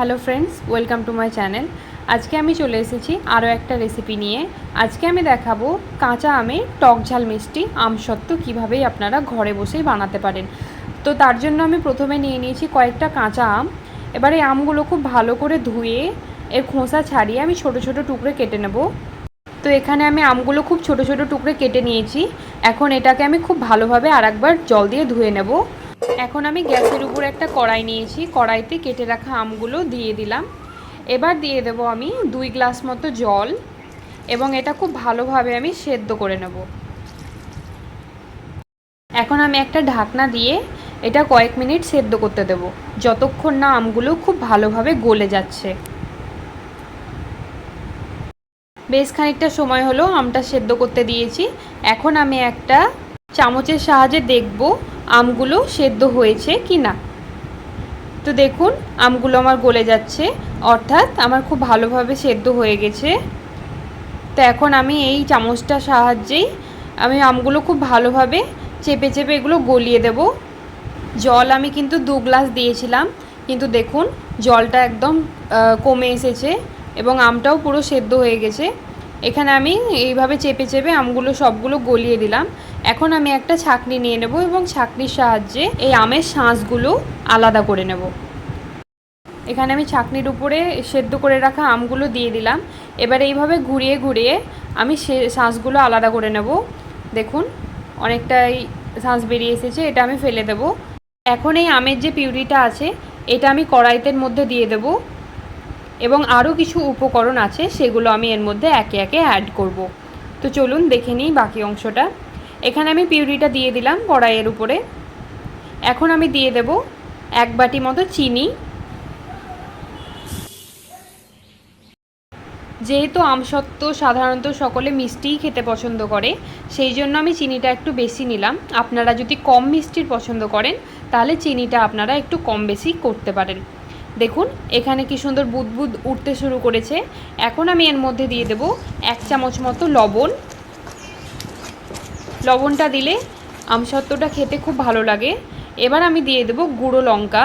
Hello friends welcome to my channel আজকে আমি চলে এসেছি আরও একটা রেসিপি নিয়ে। আজকে আমি দেখাবো কাঁচা আমে টক ঝাল মিষ্টি আমসত্ত্ব কীভাবেই আপনারা ঘরে বসেই বানাতে পারেন। তো তার জন্য আমি প্রথমে নিয়ে নিয়েছি কয়েকটা কাঁচা আম। এবার এই আমগুলো খুব ভালো করে ধুয়ে এর খোসা ছাড়িয়ে আমি ছোট ছোট টুকরে কেটে নেব। তো এখানে আমি আমগুলো খুব ছোট ছোট টুকরে কেটে নিয়েছি। এখন এটাকে আমি খুব ভালোভাবে আরেকবার জল দিয়ে ধুয়ে নেব। এখন আমি গ্যাসের উপর একটা কড়াই নিয়েছি কড়াইতে কেটে রাখা আমগুলো দিয়ে দিলাম। এবার দিয়ে দেব আমি দুই গ্লাস মতো জল এবং এটা খুব ভালোভাবে আমি সেদ্ধ করে নেব। এখন আমি একটা ঢাকনা দিয়ে এটা কয়েক মিনিট সেদ্ধ করতে দেব। যতক্ষণ না আমগুলো খুব ভালোভাবে গলে যাচ্ছে। বেশ খানিকটা সময় হলো আমটা সেদ্ধ করতে দিয়েছি। এখন আমি একটা চামচের সাহায্যে দেখব আমগুলো সেদ্ধ হয়েছে কি না? তো দেখুন, আমগুলো আমার গলে যাচ্ছে। অর্থাৎ আমার খুব ভালোভাবে সেদ্ধ হয়ে গেছে। তো এখন আমি এই চামচটার সাহায্যেই আমি আমগুলো খুব ভালোভাবে চেপে চেপে এগুলো গলিয়ে দেব। জল আমি কিন্তু দু গ্লাস দিয়েছিলাম, কিন্তু দেখুন, জলটা একদম কমে এসেছে এবং আমটাও পুরো সেদ্ধ হয়ে গেছে। এখানে আমি এইভাবে চেপে চেপে আমগুলো সবগুলো গলিয়ে দিলাম। এখন আমি একটা ছাকনি নিয়ে নেব এবং ছাকনির সাহায্যে এই আমের শাঁসগুলো আলাদা করে নেব। এখানে আমি ছাকনির উপরে সেদ্ধ করে রাখা আমগুলো দিয়ে দিলাম। এবার এইভাবে ঘুরিয়ে ঘুরিয়ে আমি সে শাঁসগুলো আলাদা করে নেব। দেখুন, অনেকটাই শাঁস বেরিয়ে এসেছে, এটা আমি ফেলে দেব। এখন এই আমের যে পিউরিটা আছে, এটা আমি কড়াইতের মধ্যে দিয়ে দেব এবং আরও কিছু উপকরণ আছে, সেগুলো আমি এর মধ্যে একে একে অ্যাড করব। তো চলুন দেখে নিই বাকি অংশটা। এখানে আমি পিউরিটা দিয়ে দিলাম কড়াইয়ের উপরে। এখন আমি দিয়ে দেব এক বাটি মতো চিনি। যেহেতু আমসত্ত্ব সাধারণত সকলে মিষ্টিই খেতে পছন্দ করে, সেই জন্য আমি চিনিটা একটু বেশি নিলাম। আপনারা যদি কম মিষ্টির পছন্দ করেন, তাহলে চিনিটা আপনারা একটু কম বেশি করতে পারেন। দেখুন, এখানে কি সুন্দর বুদবুদ উঠতে শুরু করেছে। এখন আমি এর মধ্যে দিয়ে দেব এক চামচ মতো লবণ। লবণটা দিলে আমসত্ত্বটা খেতে খুব ভালো লাগে। এবার আমি দিয়ে দেব গুঁড়ো লঙ্কা।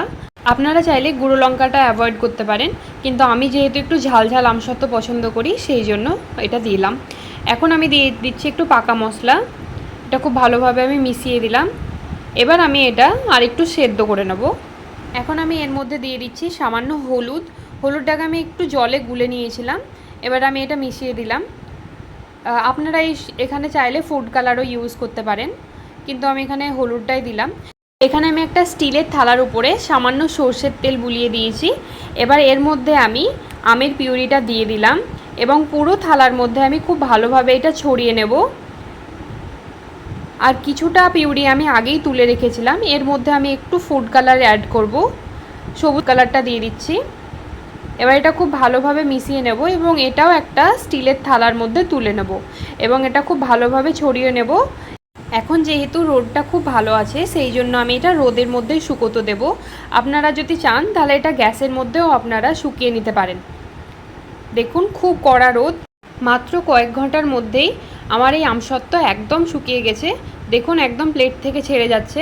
আপনারা চাইলে গুঁড়ো লঙ্কাটা অ্যাভয়েড করতে পারেন, কিন্তু আমি যেহেতু একটু ঝাল ঝাল আমসত্ত্ব পছন্দ করি, সেই জন্য এটা দিলাম। এখন আমি দিয়ে দিচ্ছি একটু পাকা মশলা। এটা খুব ভালোভাবে আমি মিশিয়ে দিলাম। এবার আমি এটা আরেকটু সেদ্ধ করে নেব। এখন আমি এর মধ্যে দিয়ে দিচ্ছি সামান্য হলুদ। হলুদটাকে আমি একটু জলে গুলে নিয়েছিলাম। এবার আমি এটা মিশিয়ে দিলাম। আপনারা এই এখানে চাইলে ফুড কালারও ইউজ করতে পারেন। কিন্তু আমি এখানে হলুদটাই দিলাম। এখানে আমি একটা স্টিলের থালার উপরে সামান্য সর্ষের তেল বুলিয়ে দিয়েছি। এবার এর মধ্যে আমি আমের পিউরিটা দিয়ে দিলাম এবং পুরো থালার মধ্যে আমি খুব ভালোভাবে এটা ছড়িয়ে নেব। আর কিছুটা পিউরি আমি আগেই তুলে রেখেছিলাম। এর মধ্যে আমি একটু ফুড কালার অ্যাড করব। সবুজ কালারটা দিয়ে দিচ্ছি। এবার এটা খুব ভালোভাবে মিশিয়ে নেব এবং এটাও একটা স্টিলের থালার মধ্যে তুলে নেব এবং এটা খুব ভালোভাবে ছড়িয়ে নেব। এখন যেহেতু রোদটা খুব ভালো আছে, সেই জন্য আমি এটা রোদের মধ্যেই শুকোতে দেব। আপনারা যদি চান, তাহলে এটা গ্যাসের মধ্যেও আপনারা শুকিয়ে নিতে পারেন। দেখুন, খুব কড়া রোদ। মাত্র কয়েক ঘণ্টার মধ্যেই আমার এই আমসত্ত্ব একদম শুকিয়ে গেছে। দেখুন, একদম প্লেট থেকে ছেড়ে যাচ্ছে।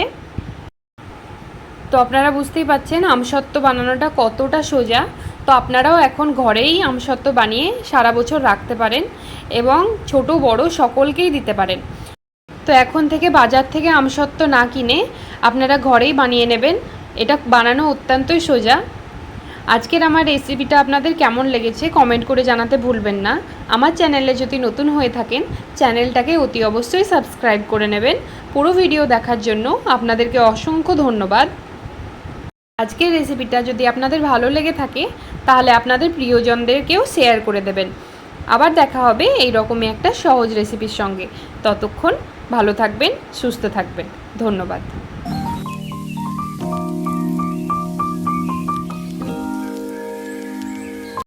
তো আপনারা বুঝতেই পাচ্ছেন আমসত্ত্ব বানানোটা কতটা সোজা। তো আপনারাও এখন ঘরেই আমসত্ত্ব বানিয়ে সারা বছর রাখতে পারেন এবং ছোট, বড় সকলকেই দিতে পারেন। তো এখন থেকে বাজার থেকে আমসত্ত্ব না কিনে আপনারা ঘরেই বানিয়ে নেবেন। এটা বানানো অত্যন্তই সোজা। আজকের আমার রেসিপিটা আপনাদের কেমন লেগেছে কমেন্ট করে জানাতে ভুলবেন না। আমার চ্যানেলে যদি নতুন হয়ে থাকেন, চ্যানেলটাকে অতি অবশ্যই সাবস্ক্রাইব করে নেবেন। পুরো ভিডিও দেখার জন্য আপনাদেরকে অসংখ্য ধন্যবাদ। আজকের রেসিপিটা যদি আপনাদের ভালো লেগে থাকে, তাহলে আপনাদের প্রিয়জনদেরকেও শেয়ার করে দেবেন। আবার দেখা হবে এই রকমই একটা সহজ রেসিপির সঙ্গে। ততক্ষণ ভালো থাকবেন, সুস্থ থাকবেন। ধন্যবাদ।